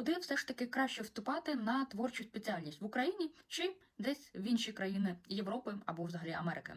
куди все ж таки краще вступати на творчу спеціальність в Україні чи десь в інші країни Європи або взагалі Америки?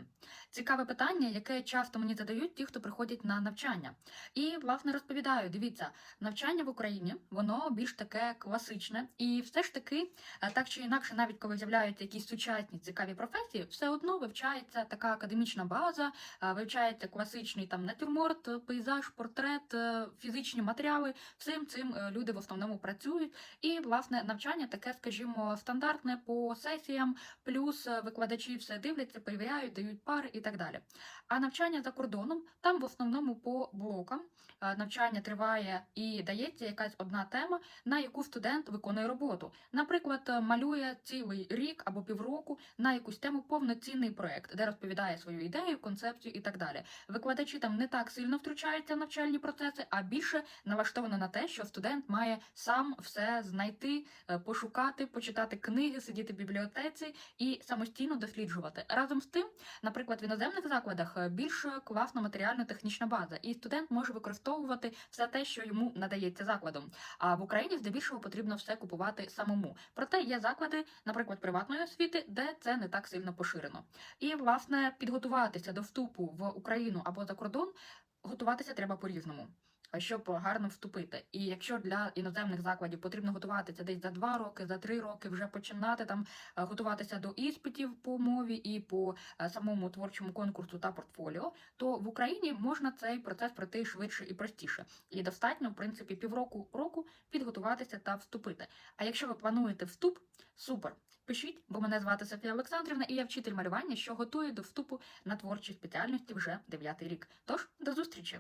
Цікаве питання, яке часто мені задають ті, хто приходять на навчання. І власне розповідаю: дивіться, навчання в Україні воно більш таке класичне, і все ж таки, е, так чи інакше, навіть коли з'являються якісь сучасні цікаві професії, все одно вивчається така академічна база, е, вивчається класичний там натюрморт, пейзаж, портрет, е, фізичні матеріали. Всім цим люди в основному працюють. І власне навчання таке, скажімо, стандартне по сесіям, плюс е, викладачі все дивляться, перевіряють, дають пари і так далі. А навчання за кордоном там в основному по блокам. Е, Навчання триває і дається якась одна тема, на яку студент виконує роботу. Наприклад, е, малює цілий рік або півроку на якусь тему повноцінний проект, де розповідає свою ідею, концепцію і так далі. Викладачі там не так сильно втручаються в навчальні процеси, а більше налаштовано на те, що студент має сам все знайти, е, пошукати, почитати книги, сидіти в бібліотеці і самостійно досліджувати. Разом з тим, наприклад, в іноземних закладах е, більш класна матеріально-технічна база, і студент може використовувати все те, що йому надається закладом. А в Україні здебільшого потрібно все купувати самому. Проте є заклади, наприклад, приватної освіти, де це не так сильно поширено. І власне підготуватися до вступу в Україну або за кордон готуватися треба по-різному. Щоб гарно вступити, і якщо для іноземних закладів потрібно готуватися десь за два роки, за три роки, вже починати там е, готуватися до іспитів по мові і по е, самому творчому конкурсу та портфоліо, то в Україні можна цей процес пройти швидше і простіше. І достатньо, в принципі, півроку року підготуватися та вступити. А якщо ви плануєте вступ, супер. Пишіть, бо мене звати Софія Олександрівна, і я вчитель малювання, що готує до вступу на творчі спеціальності вже дев'ятий рік. Тож до зустрічі!